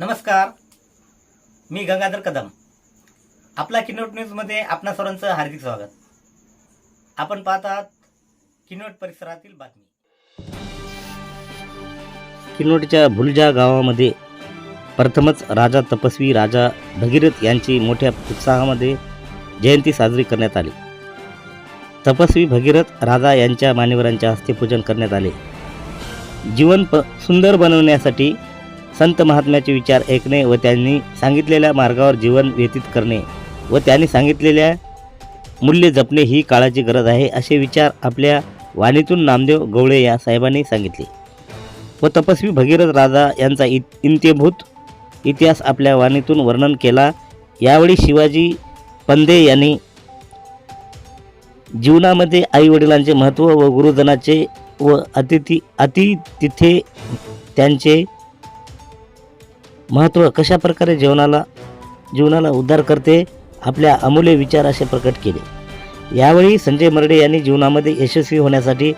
नमस्कार. मी गंगाधर कदम. आपला किनोट न्यूजमध्ये आपणा सर्वांचं हार्दिक स्वागत. आपण पाहतात आहात किनोट परिसरातील बातमी. किनोटच्या भुलजा गावामध्ये प्रथमच राजा तपस्वी राजा भगीरथ यांची मोठ्या उत्साहामध्ये जयंती साजरी करण्यात आली. तपस्वी भगीरथ राजा यांच्या मान्यवरांच्या हस्ते पूजन करण्यात आले. जीवन प सुंदर बनवण्यासाठी संत महात्म्याचे विचार ऐकणे व त्यांनी सांगितलेल्या मार्गावर जीवन व्यतीत करणे व त्यांनी सांगितलेल्या मूल्य जपणे ही काळाची गरज आहे असे विचार आपल्या वाणीतून नामदेव गवळे या साहेबांनी सांगितले. व तपस्वी भगीरथ राजा यांचा इत इंत्यभूत इतिहास आपल्या वाणीतून वर्णन केला. यावेळी शिवाजी पंदे यांनी जीवनामध्ये आईवडिलांचे महत्त्व व गुरुजनाचे व अतिथी अति तिथे त्यांचे महत्त्व कशा प्रकारे जीवनाला जीवनाला उद्धार करते आपल्या अमूल्य विचार असे प्रकट केले. यावेळी संजय मर्डे यांनी जीवनामध्ये यशस्वी होण्यासाठी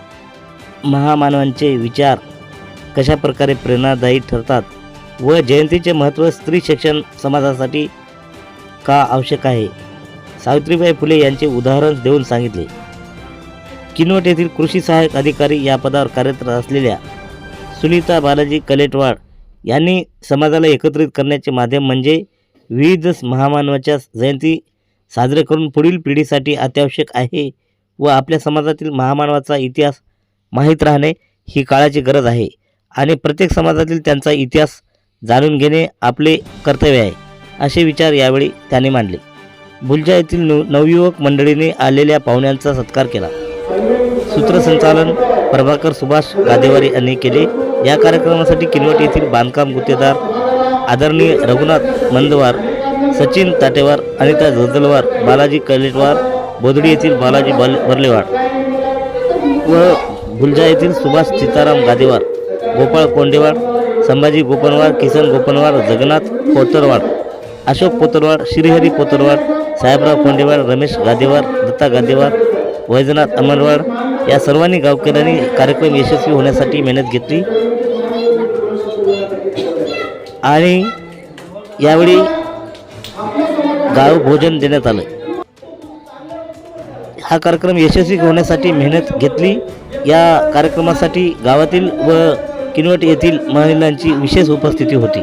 महामानवांचे विचार कशा प्रकारे प्रेरणादायी ठरतात व जयंतीचे महत्त्व स्त्री शिक्षण समाजासाठी का आवश्यक आहे? सावित्रीबाई फुले यांचे उदाहरण देऊन सांगितले. किनवट येथील कृषी सहाय्यक अधिकारी या पदावर कार्यरत असलेल्या सुनीता बालाजी कलेटवाड यांनी समाजाला एकत्रित करण्याचे माध्यम म्हणजे विविध महामानवाच्या जयंती साजरे करून पुढील पिढीसाठी अत्यावश्यक आहे व आपल्या समाजातील महामानवाचा इतिहास माहीत राहणे ही काळाची गरज आहे आणि प्रत्येक समाजातील त्यांचा इतिहास जाणून घेणे आपले कर्तव्य आहे असे विचार यावेळी त्याने मांडले. बुलजा येथील नव नवयुवक मंडळीने आलेल्या पाहुण्यांचा सत्कार केला. सूत्रसंचालन प्रभाकर सुभाष गादेवारी यांनी केले. या कार्यक्रमासाठी किनवट येथील बांधकाम गुत्तेदार आदरणीय रघुनाथ मंदवार सचिन ताटेवार अनिता जोदलवार बालाजी कलेटवार बोदडी येथील बालाजी बल बर्लेवाड व गुलजा येथील सुभाष सीताराम गादेवार गोपाळ कोंडेवाड संभाजी गोपनवाड किसन गोपनवाड जगन्नाथ पोतरवाड अशोक पोतरवाड श्रीहरी पोतरवाड साहेबराव कोंडेवाड रमेश गादेवार दत्ता गादेवार वैजनाथ अमरवाड या सर्वांनी गावकऱ्यांनी कार्यक्रम यशस्वी होण्यासाठी मेहनत घेतली. आणि यावेळी गाव भोजन देण्यात आलं. हा कार्यक्रम यशस्वी होण्यासाठी मेहनत घेतली. या कार्यक्रमासाठी गावातील व किनवट येथील महिलांची विशेष उपस्थिती होती.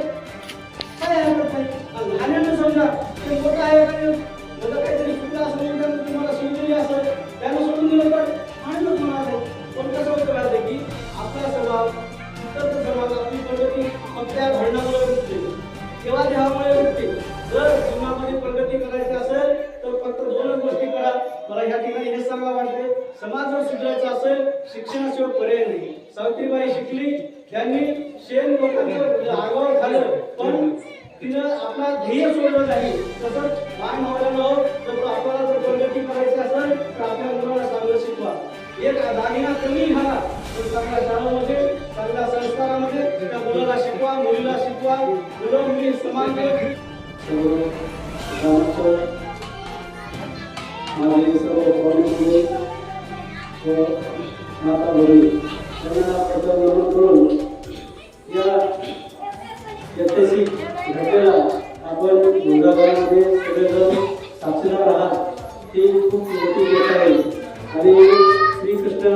या ठिकाणी हे सांगा वाटते समाज जर सुधारायचा असेल शिक्षणाशिवाय पर्याय नाही. सावित्रीबाई शिकली त्यांनी शेण लोकांचं आगावर झालं पण तिनं आपला ध्येय सोडलं नाही. तसंच लहान मुलांना जर आपल्याला जर प्रगती करायची असेल तर आपल्या मुलाला चांगलं शिकवा. एक दागिना कमी घाला तर चांगल्या शाळामध्ये चांगल्या संस्कारामध्ये त्या मुलाला शिकवा मुलीला शिकवा. मुलं मुली समान माझे सर्व कॉलेजमध्ये व माता भगिनी त्यांना नमन करून या ऐतिहासिक घटनेला आपण गुंडागरामध्ये सगळेजण साक्षीदार आहात ही खूप मोठी गोष्ट आहे. आणि श्रीकृष्ण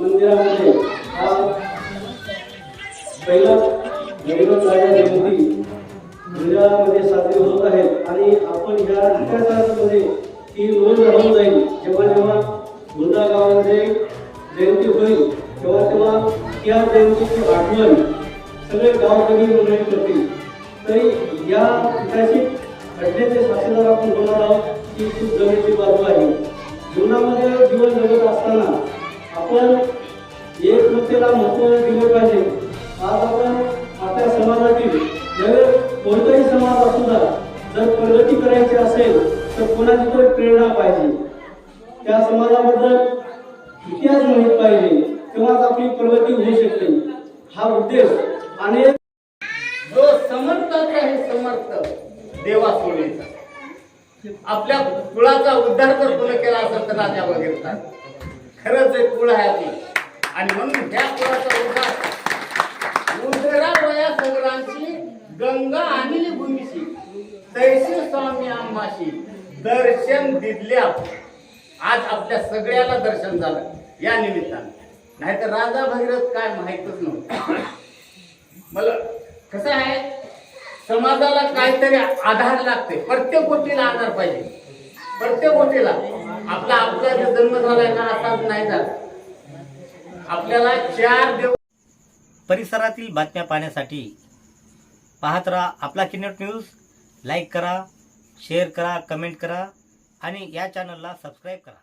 मंदिरामध्ये हा पहिला भैरव राजा जयंती साजरी होत आहेत आणि आपण ह्या इतिहासामध्ये ती रोज राहून जाईल. जेव्हा जेव्हा गुंडा गावामध्ये जयंती होईल तेव्हा तेव्हा त्या जयंतीची आठवण सगळे गावकरी मंडळी करतील तरी या ऐतिहासिक घटनेचे साक्षीदार आपण होणार आहोत ही खूप जमेची बाजू आहे. जीवनामध्ये जीवन जगत असताना आपण एकमतेला महत्त्व दिले पाहिजे. आज आपण आपल्या समाजातील कोणताही समाज असू द्या जर प्रगती करायची असेल तर कोणाची तरी प्रेरणा पाहिजे. त्या समाजाबद्दल इतिहास माहीत पाहिजे तेव्हाच आपली प्रगती होऊ शकते. हा उद्देश आणि जो समर्थक आहे समर्थ देवा सोडीचा आपल्या कुळाचा उद्धार जर कोणी केला असेल तर राजा वगैरे खरंच एक कुळ आहे आपली आणि म्हणून ह्या कुळाचा उद्धार. उंदरा वया सगळ्यांची गंगा आणली भूमीशी. तैसे स्वामी आम्हाशी दर्शन दिल्या. आज आपल्या सगळ्याला दर्शन झालं. या निमित्तानं. नाहीतर राजा भगीरथ काय माहितच नव्हतं. मला कसं आहे? समाजाला काहीतरी आधार लागते. प्रत्येक गोष्टीला आधार पाहिजे. प्रत्येक गोष्टीला. आपला आपला जो जन्म झालाय ना आता नाही झाला. आपल्याला चार देव परिसरातील बातम्या पाहण्यासाठी पाहत राहा आपला किनट न्यूज. लाईक करा शेअर करा कमेंट करा आणि या चॅनलला सबस्क्राईब करा.